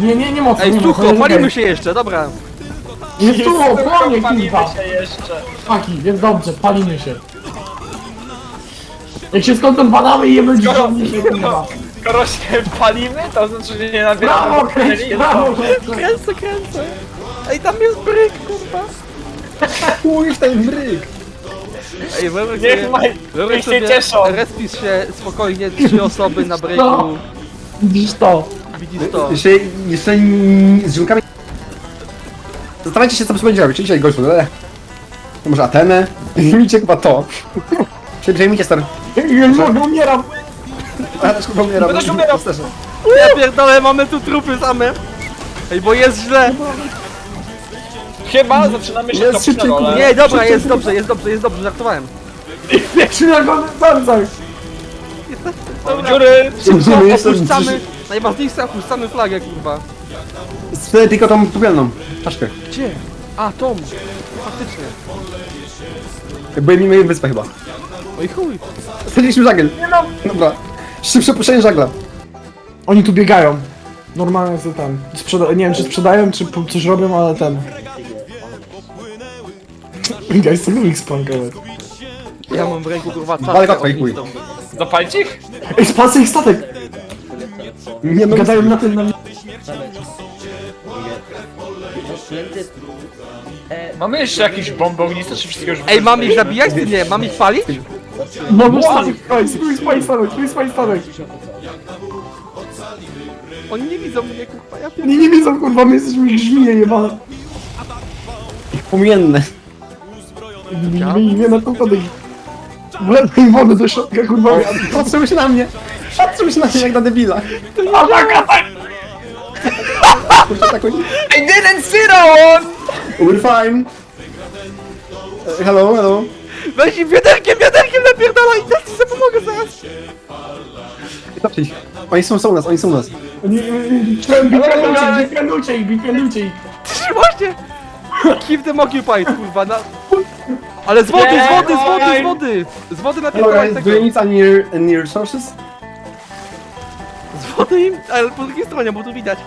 Nie, nie, nie mocno, Ej, nie sucho, mocno, palimy się jeszcze, dobra. Nie sucho, płonie, Palimy kurwa. się jeszcze. Taki, jest dobrze, palimy się. Jak się skąd badamy i jemy Skoro, dziesiątnie się kurwa. skoro się palimy, to znaczy, że nie nabieramy Brawo, kręć, jest brawo, kręć. Kręcę, kręcę. Ej, tam jest bryk, kurwa. Chuj w ten bryk! Ej, wyobraź Niech sobie, ma- wyobraź niech się sobie, cieszą. respis się spokojnie, trzy osoby na breaku. No. Widzisz to? Widzisz to. Jeszcze, jeszcze z ziomkami... Zastanawiajcie się, co będzie robić. Czy dzisiaj gościu, ale... Może Atenę? Zajmijcie chyba to. Czy przejmijcie star... Ja mogę, umieram. A też chyba umieram. Będziesz umierał. Pasterze. Ja pierdolę, mamy tu trupy same. Ej, bo jest źle. Chyba zaczynamy się Jest topić na szybciej, rolę. Nie, dobra, jest dobrze, jest dobrze, jest dobrze, żartowałem. Się na kondensancach. Dziury! Szybko Musimy jeszcze- opuszczamy, najważniejsze opuszczamy flagę, kurwa. Wtedy tylko tą tubielną czaszkę. Gdzie? A, Tom. Faktycznie. Bojemy wyspę chyba. Oj chuj. Straciliśmy żagiel. Dobra. Szybsze puszczenie żagla. Oni tu biegają. Normalnie co tam. Sprzeda- nie wiem czy sprzedają, czy po- coś robią, ale ten. Guys, to Lumix punkowy. Ja mam w ręku kurwa czapkę. Walka twoich chuj. Zapalić ich? Ej, spasy ich statek! Nie no, Gadają na tym, na... Mamy jeszcze jakieś bomby ogniste, czy wszystkiego już Ej, mam ich zabijać czy nie? Mam ich palić? Możesz statek, oj, spróbuj spalić statek, spróbuj spalić statek. Oni nie widzą mnie, kurwa, ja pier... Oni nie widzą, kurwa, my jesteśmy żmije jebane. płomienne. Żmije, nie na tą podej. Wlewaj wody do środka, kurwa. Patrzyły się na mnie. Patrzyły się na mnie jak na debila. Atak, atak! Kurczę. I didn't sit on! We're fine. E, Hello, hello. Weź im wiaderkiem, wiaderkiem napierdalaj! Ja ci sobie pomogę zaraz! Ich. Oni są, są u nas, oni są u nas. Oni, bipianujcie, bipianujcie ich, bipianujcie ich. Trzymacie! Keep them occupied, kurwa, na... Ale z wody, z wody, z wody, z wody! Z wody Hello napierdalaj guys, tego! do you need any near, near resources? Z wody im, ale po drugiej stronie, bo tu widać.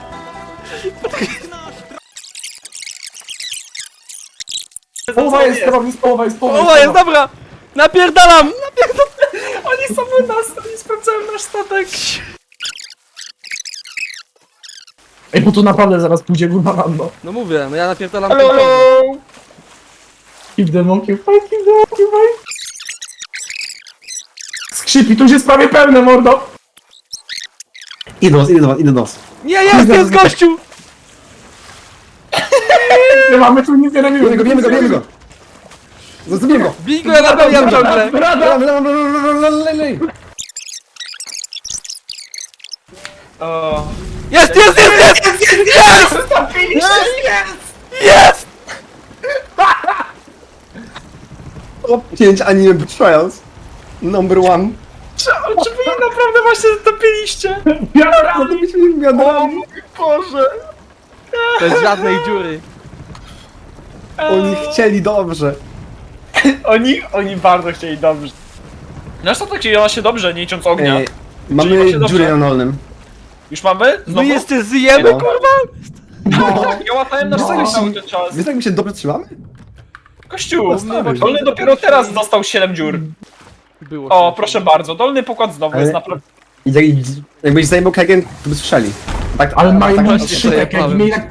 Połowa jest, połowa jest, połowa jest, połowa jest, dobra! Napierdalam! Napierdalam! Oni są u nas, oni sprawdzają nasz statek. Ej, bo tu naprawdę zaraz pójdzie kurwa rando. No mówię, no ja napierdalam hello! Keep the monkey fight, keep the monkey fight. Skrzypi, tu już jest prawie pełne, mordo. Idę do was, idę do was, idę do was. Nie, jest, jest gościu! Nie mamy tu nic nie robimy. Bijemy go, bijemy go, bijemy go. Zostawimy go. Bij go, ja naprawiam ciągle! Rada! O, Jest, jest, jest, jest! Jest! Jest! Top 5 anime betrayals. Number one. czy, czy wy naprawdę właśnie zatopiliście? No to byśmy nie O wiadomo. mój Boże! Bez żadnej dziury. Oni chcieli dobrze. Oni, oni bardzo chcieli dobrze. Nasz statek dzieje się dobrze, nie licząc ognia. Ej, mamy właśnie dobrze. dziurę na dolnym. Już mamy? My Znowu? jeszcze żyjemy, No. kurwa? Tak, ja łatałem nasz No. statek cały ten czas. Wiesz jak my się dobrze trzymamy? Kościół! Stary. Dolny dopiero teraz dostał 7 dziur. Było. O, proszę bardzo, dolny pokład znowu Ale- jest naprawdę... I jak- Jakbyś zajmował kegiem, to by słyszeli. Tak, Ale tak, mają tak, tak, jak mieli tak